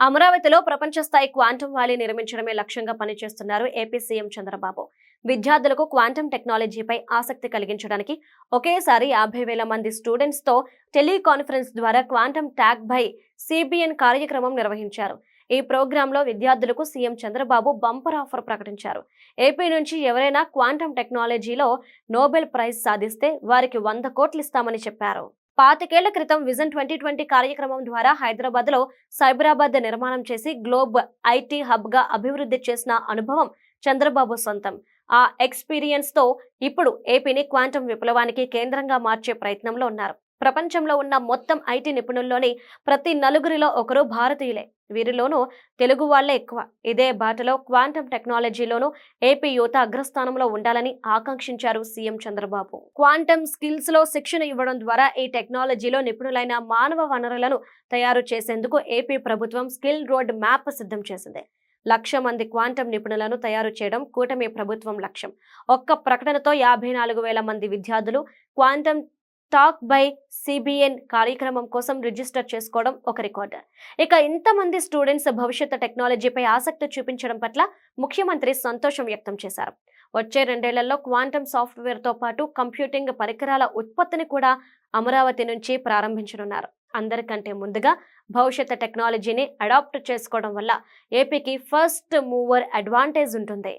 అమరావతిలో ప్రపంచ స్థాయి క్వాంటం వ్యాలీ నిర్మించడమే లక్ష్యంగా పనిచేస్తున్నారు ఏపీ సీఎం చంద్రబాబు. విద్యార్థులకు క్వాంటం టెక్నాలజీపై ఆసక్తి కలిగించడానికి ఒకేసారి యాభై వేల మంది స్టూడెంట్స్తో టెలికాన్ఫరెన్స్ ద్వారా క్వాంటం ట్యాగ్ బై సిబిఎన్ కార్యక్రమం నిర్వహించారు. ఈ ప్రోగ్రాంలో విద్యార్థులకు సీఎం చంద్రబాబు బంపర్ ఆఫర్ ప్రకటించారు. ఏపీ నుంచి ఎవరైనా క్వాంటం టెక్నాలజీలో నోబెల్ ప్రైజ్ సాధిస్తే వారికి వంద కోట్లు ఇస్తామని చెప్పారు. పాతికేళ్ళ క్రితం విజన్ ట్వంటీ ట్వంటీ కార్యక్రమం ద్వారా హైదరాబాద్లో సైబరాబాద్ నిర్మాణం చేసి గ్లోబ్ ఐటీ హబ్గా అభివృద్ధి చేసిన అనుభవం చంద్రబాబు సొంతం. ఆ ఎక్స్పీరియన్స్తో ఇప్పుడు ఏపీని క్వాంటం విప్లవానికి కేంద్రంగా మార్చే ప్రయత్నంలో ఉన్నారు. ప్రపంచంలో ఉన్న మొత్తం ఐటీ నిపుణుల్లోని ప్రతి నలుగురిలో ఒకరు భారతీయులే. వీరిలోనూ తెలుగు వాళ్ళే ఎక్కువ. ఇదే బాటలో క్వాంటమ్ టెక్నాలజీలోనూ ఏపీ యువత అగ్రస్థానంలో ఉండాలని ఆకాంక్షించారు సీఎం చంద్రబాబు. క్వాంటం స్కిల్స్లో శిక్షణ ఇవ్వడం ద్వారా ఈ టెక్నాలజీలో నిపుణులైన మానవ వనరులను తయారు చేసేందుకు ఏపీ ప్రభుత్వం స్కిల్ రోడ్ మ్యాప్ సిద్ధం చేసింది. లక్ష మంది క్వాంటం నిపుణులను తయారు చేయడం కూటమి ప్రభుత్వం లక్ష్యం. ఒక్క ప్రకటనతో యాభై నాలుగు వేల మంది విద్యార్థులు క్వాంటం టాక్ బై సిబిఎన్ కార్యక్రమం కోసం రిజిస్టర్ చేసుకోవడం ఒక రికార్డు ఇక ఇంతమంది స్టూడెంట్స్ భవిష్యత్ టెక్నాలజీపై ఆసక్తి చూపించడం పట్ల ముఖ్యమంత్రి సంతోషం వ్యక్తం చేశారు. వచ్చే రెండేళ్ళలో క్వాంటమ్ సాఫ్ట్వేర్తో పాటు కంప్యూటింగ్ పరికరాల ఉత్పత్తిని కూడా అమరావతి నుంచి ప్రారంభించనున్నారు. అందరికంటే ముందుగా భవిష్యత్ టెక్నాలజీని అడాప్ట్ చేసుకోవడం వల్ల ఏపీకి ఫస్ట్ మూవర్ అడ్వాంటేజ్ ఉంటుంది.